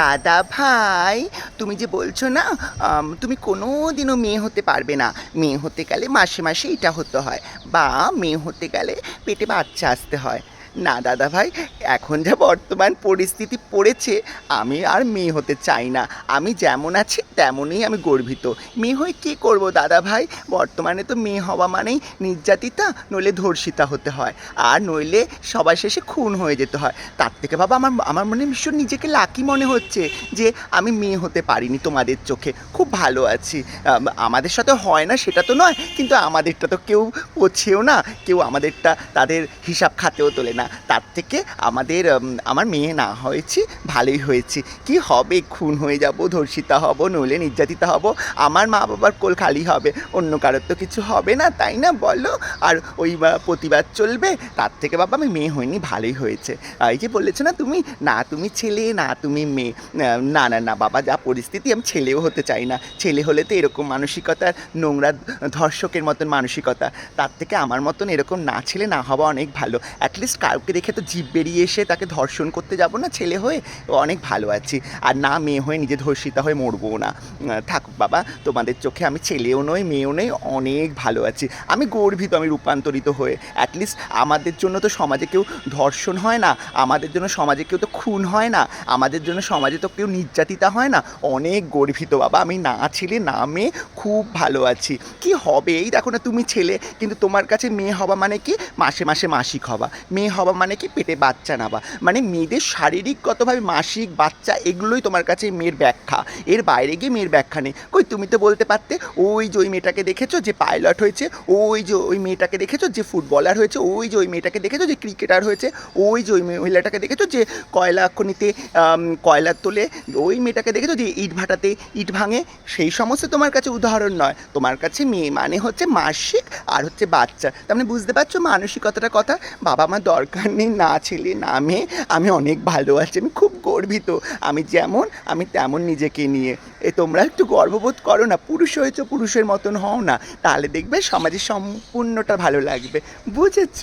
দাদা ভাই তুমি যে বলছো না তুমি কোনো দিনও মেয়ে হতে পারবে না। মেয়ে হতে গেলে মাসে মাসে এটা হতে হয়। বা মেয়ে হতে গেলে পেটে বাচ্চা আসতে হয়। না, দাদা ভাই, এখন যা বর্তমান পরিস্থিতি পড়েছে, আমি আর মেয়ে হতে চাই না। আমি যেমন আছি, তেমনই আমি গর্বিত। মেয়ে হয়ে কী করব, দাদা ভাই? বর্তমানে তো মেয়ে হওয়া মানেই নির্যাতিতা, নইলে ধর্ষিতা হতে হয়। আর নইলে সবার শেষে খুন হয়ে যেতে হয়। তার থেকে বাবা, আমার আমার মনে ভীষণ নিজেকে লাকি মনে হচ্ছে যে, আমি মেয়ে হতে পারিনি তোমাদের চোখে। খুব ভালো আছি। আমাদের সাথে হয় না, সেটা তো নয়, কিন্তু আমাদেরটা তো কেউ পছেও না। কেউ আমাদেরটা, তাদের হিসাব খাতেও তোলে না। তার থেকে আমাদের আমার মেয়ে না হয়েছি, ভালোই হয়েছে। কি হবে? খুন হয়ে যাব, ধর্ষিতা হব, নইলে নির্যাতিতা হব। আমার মা বাবার কোল খালি হবে, অন্য কারোর তো কিছু হবে না, তাই না বলো? আর ওই প্রতিবাদ চলবে, তার থেকে বাবা আমি মেয়ে হইনি, ভালোই হয়েছে। এই যে বলেছ না তুমি না তুমি ছেলে, না তুমি মেয়ে না না না, বাবা যা পরিস্থিতি, আমি ছেলেও হতে চাই না। ছেলে হলে তো এরকম মানসিকতার নোংরা ধর্ষকের মতন মানসিকতা। তার থেকে আমার মতন এরকম না ছেলে, না হওয়া অনেক ভালো। অ্যাটলিস্ট কাউকে দেখে তো জিভ বেরিয়ে এসে তাকে ধর্ষণ করতে যাব না, ছেলে হয়ে? অনেক ভালো আছি। আর না, মেয়ে হয়ে, নিজে ধর্ষিতা হয়ে মরবো না। থাকুক বাবা, তোমাদের চোখে আমি ছেলেও নই, মেয়েও নই, অনেক ভালো আছি। আমি গর্বিত আমি রূপান্তরিত হয়ে। অ্যাটলিস্ট আমাদের জন্য তো সমাজে কেউ ধর্ষণ হয় না, আমাদের জন্য সমাজে কেউ তো খুন হয় না, আমাদের জন্য সমাজে তো কেউ নির্যাতিতা হয় না। অনেক গর্বিত বাবা, আমি না ছেলে, না মেয়ে, খুব ভালো আছি। কি হবে? এই দেখো না, তুমি ছেলে, কিন্তু তোমার কাছে মেয়ে হবা মানে কি? মাসে মাসে মাসিক হবা মেয়ে হওয়া মানে কি? পেটে বাচ্চা নেওয়া মানে মেয়েদের শারীরিকগতভাবে মাসিক বাচ্চা এগুলোই তোমার কাছে মেয়ের ব্যাখ্যা। এর বাইরে গিয়ে মেয়ের ব্যাখ্যা নেই। কই তুমি তো বলতে পারতে ওই যে ওই মেয়েটাকে দেখেছ যে পাইলট হয়েছে ওই যে ওই মেয়েটাকে দেখেছ যে ফুটবলার হয়েছে ওই যে ওই মেয়েটাকে দেখেছ যে ক্রিকেটার হয়েছে ওই যে ওই মহিলাটাকে দেখেছ যে কয়লা খনিতে আম, কয়লা তোলে ওই মেয়েটাকে দেখেছ যে ইট ভাটাতে ইট ভাঙে। সেই সমস্ত তোমার কাছে উদাহরণ নয়। তোমার কাছে মেয়ে মানে হচ্ছে মাসিক আর হচ্ছে বাচ্চা। তার মানে বুঝতে পারছ মানসিকতাটা কথা? বাবা আমার দরকার নেই, না ছেলে, না মেয়ে, আমি অনেক ভালো আছি, আমি খুব গর্বিত। আমি যেমন, আমি তেমন নিজেকে নিয়ে। এ তোমরা একটু গর্ববোধ করো না, পুরুষ হয়েছো, পুরুষের মতন হও না। তাহলে দেখবে সমাজের সম্পূর্ণটা ভালো লাগবে। বুঝেছ?